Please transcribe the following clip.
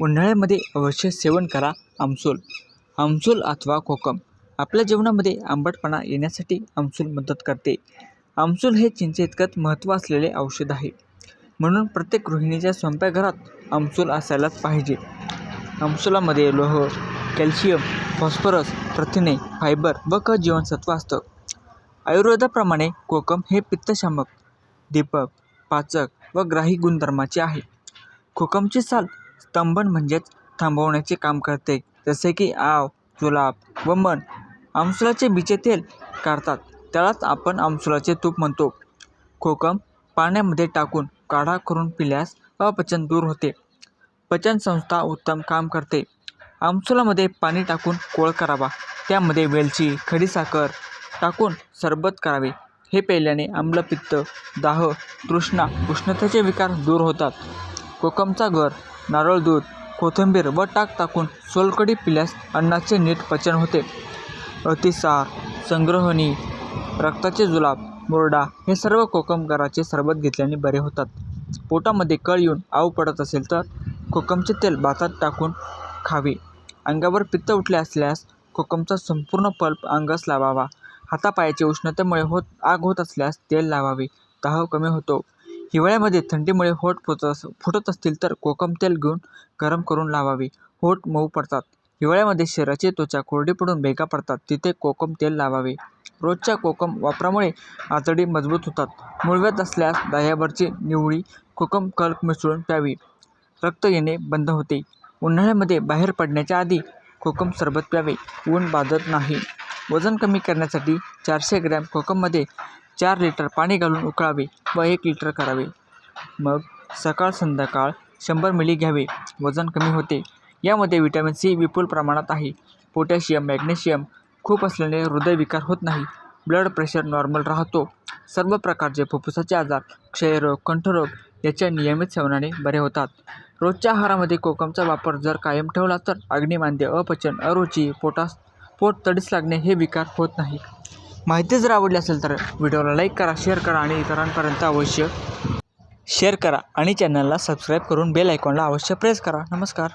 उन्हाळ्यामध्ये अवश्य सेवन करा आमसूल. आमसूल अथवा कोकम. आपल्या जेवणामध्ये आंबटपणा येण्यासाठी आमसूल मदत करते. आमसूल हे चिंचेइतकंच महत्त्व असलेले औषध आहे. म्हणून प्रत्येक गृहिणीच्या स्वयंपाकघरात आमसूल असायलाच पाहिजे. आमसुलामध्ये लोह कॅल्शियम फॉस्फरस प्रथिने फायबर व क जीवनसत्व असतं. आयुर्वेदाप्रमाणे कोकम हे पित्तशामक दीपक पाचक व ग्राही गुणधर्माचे आहे. कोकमची साल स्तंभन म्हणजेच थांबवण्याचे काम करते. जसे की आव जुलाब व मन. आमसुलाचे बिचे तेल काढतात. त्यालाच आपण आमसुलाचे तूप म्हणतो. कोकम पाण्यामध्ये टाकून काढा करून पिल्यास अपचन दूर होते. पचनसंस्था उत्तम काम करते. आमसुलामध्ये पाणी टाकून कोळ करावा. त्यामध्ये वेलची खडीसाखर टाकून सरबत करावे. हे प्यायल्याने आम्लपित्त दाह तृष्णा उष्णतेचे विकार दूर होतात. कोकमचा गर नारळ दूध कोथिंबीर व टाक टाकून सोलकढी पिल्यास अन्नाचे नीट पचन होते. अतिसार संग्रहणी रक्ताचे जुलाब मुरडा हे सर्व कोकम गराचे सरबत घेतल्याने बरे होतात. पोटामध्ये कळ येऊन आव पडत असेल तर कोकमचे तेल भातात टाकून खावे. अंगावर पित्त उठले असल्यास कोकमचा संपूर्ण पल्प अंगास लावावा. हातापायाचे उष्णतेमुळे होत आग होत असल्यास तेल लावावे. दाह कमी होतो. हिवाळ्यामध्ये थंडीमुळे होठ फुटत अस फुटत असतील तर कोकम तेल घेऊन गरम करून लावावे. होठ मऊ पडतात. हिवाळ्यामध्ये शरीराची त्वचा कोरडी पडून भेगा पडतात. तिथे कोकम तेल लावावे. रोजच्या कोकम वापरामुळे आतडी मजबूत होतात. मुळव्यात असल्यास दह्यावरची निवळी कोकम कल्क मिसळून प्यावी. रक्त येणे बंद होते. उन्हाळ्यामध्ये बाहेर पडण्याच्या आधी कोकम सरबत प्यावे. ऊन बाधत नाही. वजन कमी करण्यासाठी चारशे ग्रॅम कोकममध्ये चार लिटर पाणी घालून उकळावे व एक लिटर करावे. मग सकाळ संध्याकाळ शंभर मिली घ्यावे. वजन कमी होते. यामध्ये विटॅमिन सी विपुल प्रमाणात आहे. पोटॅशियम मॅग्नेशियम खूप असल्याने हृदयविकार होत नाही. ब्लड प्रेशर नॉर्मल राहतो. सर्व प्रकारचे फुफ्फुसाचे आजार क्षयरोग कंठरोग याच्या नियमित सेवनाने बरे होतात. रोजच्या आहारामध्ये कोकमचा वापर जर कायम ठेवला तर अग्निमांद्य अपचन अरुची पोटास पोट तडीस लागणे हे विकार होत नाही. माहिती जर आवडली असेल तर व्हिडिओला लाईक करा शेअर करा आणि इतरांपर्यंत अवश्य शेअर करा आणि चॅनलला सबस्क्राईब करून बेल आयकॉनला अवश्य प्रेस करा. नमस्कार.